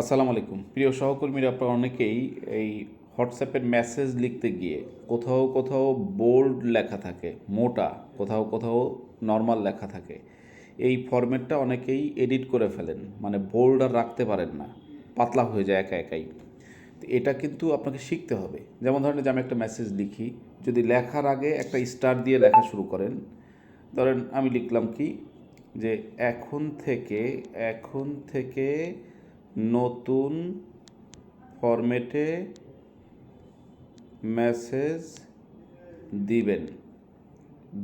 আসসালামু আলাইকুম। প্রিয় সহকর্মীরা, আপনারা অনেকেই এই হোয়াটসঅ্যাপের মেসেজ লিখতে গিয়ে কোথাও কোথাও বোল্ড লেখা থাকে, মোটা, কোথাও কোথাও নর্মাল লেখা থাকে। এই ফরম্যাটটা অনেকেই এডিট করে ফেলেন মানে বোল্ড আর রাখতে পারেন না, পাতলা হয়ে যায় একা একাই। তো এটা কিন্তু আপনাকে শিখতে হবে। যেমন ধরেন যে আমি একটা মেসেজ লিখি, যদি লেখার আগে একটা স্টার দিয়ে লেখা শুরু করেন, ধরেন আমি লিখলাম কি, যে এখন থেকে এখন থেকে নতুন ফরম্যাটে মেসেজ দিবেন।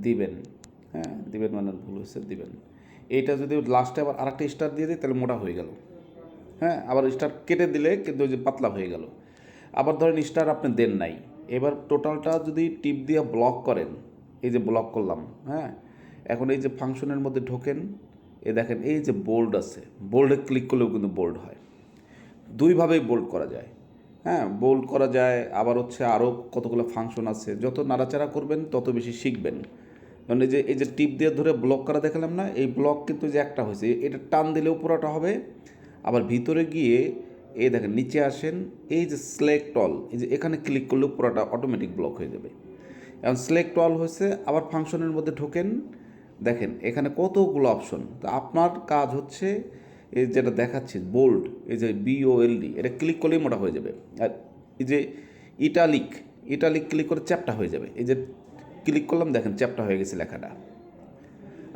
দিবেন হ্যাঁ দিবেন মানে ভুল হয়েছে, দিবেন। এইটা যদি লাস্টে আবার আরেকটা স্টার দিয়ে দিই, তাহলে মোটা হয়ে গেল। হ্যাঁ আবার স্টার কেটে দিলে কিন্তু যে পাতলা হয়ে গেল। আবার ধরেন স্টার আপনি দেন নাই। এবার টোটালটা যদি টিপ দিয়ে ব্লক করেন, এই যে ব্লক করলাম হ্যাঁ এখন এই যে ফাংশনের মধ্যে ঢোকেন, এ দেখেন এই যে বোল্ড আছে। বোল্ডে ক্লিক করলেও কিন্তু বোল্ড হয়। দুইভাবেই বোল্ড করা যায়। হ্যাঁ বোল্ড করা যায়, আবার হচ্ছে আরও কতগুলো ফাংশন আছে। যত নাড়াচাড়া করবেন, তত বেশি শিখবেন। মানে যে, এই যে টিপ দিয়ে ধরে ব্লক করা দেখালাম না, এই ব্লক কিন্তু যে একটা হয়েছে, এটা টান দিলেও পুরোটা হবে। আবার ভিতরে গিয়ে, এই দেখেন, নিচে আসেন, এই যে সিলেক্ট অল এই যে এখানে ক্লিক করলেও পুরোটা অটোমেটিক ব্লক হয়ে যাবে। এখন সিলেক্ট অল হয়েছে, আবার ফাংশনের মধ্যে ঢোকেন, দেখেন, এখানে কতগুলো অপশন তো আপনার কাজ হচ্ছে এই যেটা দেখাচ্ছি বোল্ড এই যে বিওএলডি এটা ক্লিক করলেই মোটা হয়ে যাবে। আর এই যে ইটালিক ইটালিক ক্লিক করে চ্যাপটা হয়ে যাবে। এই যে ক্লিক করলাম, দেখেন চ্যাপটা হয়ে গেছে লেখাটা।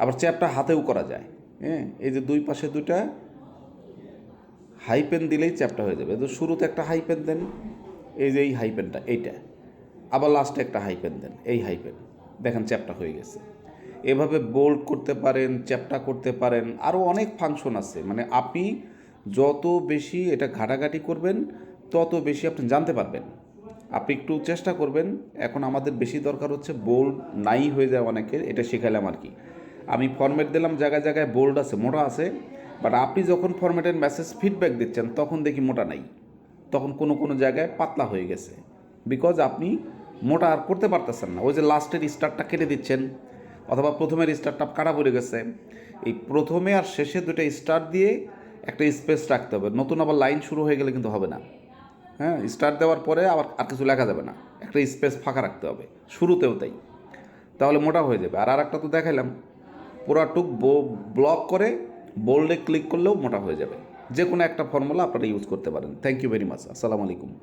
আবার চ্যাপটা হাতেও করা যায় হ্যাঁ? এই যে দুই পাশে দুইটা হাইপেন দিলেই চ্যাপটা হয়ে যাবে। তো শুরুতে একটা হাইপেন দেন, এই যে এই হাইপেনটা এইটা। আবার লাস্টে একটা হাইপেন দেন, এই হাইপেন দেখেন চ্যাপটা হয়ে গেছে। এভাবে বোল্ড করতে পারেন, চ্যাপটা করতে পারেন, আরও অনেক ফাংশন আছে। মানে আপনি যত বেশি এটা ঘাটাঘাটি করবেন, তত বেশি আপনি জানতে পারবেন। আপনি একটু চেষ্টা করবেন। এখন আমাদের বেশি দরকার হচ্ছে বোল্ড নাই হয়ে যায় অনেকের, এটা শেখালাম আর কি। আমি ফরম্যাট দিলাম, জায়গায় জায়গায় বোল্ড আছে, মোটা আছে। বাট আপনি যখন ফরম্যাটের মেসেজ ফিডব্যাক দিচ্ছেন, তখন দেখি মোটা নাই। তখন কোনো কোনো জায়গায় পাতলা হয়ে গেছে। বিকজ আপনি মোটা আর করতে পারতেছেন না। ওই যে লাস্টের স্টারটা কেটে দিচ্ছেন। অথবা প্রথমের স্টারটা কাটা পড়ে গেছে। এই প্রথমে আর শেষে দুটো স্টার দিয়ে একটা স্পেস রাখতে হবে। নতুন আবার লাইন শুরু হয়ে গেলে কিন্তু হবে না। হ্যাঁ স্টার দেওয়ার পরে আবার আর কিছু লেখা যাবে না। একটা স্পেস ফাঁকা রাখতে হবে। শুরুতেও তাই। তাহলে মোটা হয়ে যাবে। আর আরেকটা তো দেখাইলাম। পুরাটুক ব্লক করে বোল্ডে ক্লিক করলেও মোটা হয়ে যাবে। যে কোনো একটা ফর্মুলা আপনারা ইউজ করতে পারেন। থ্যাংক ইউ ভেরি মাচ আসসালামু আলাইকুম।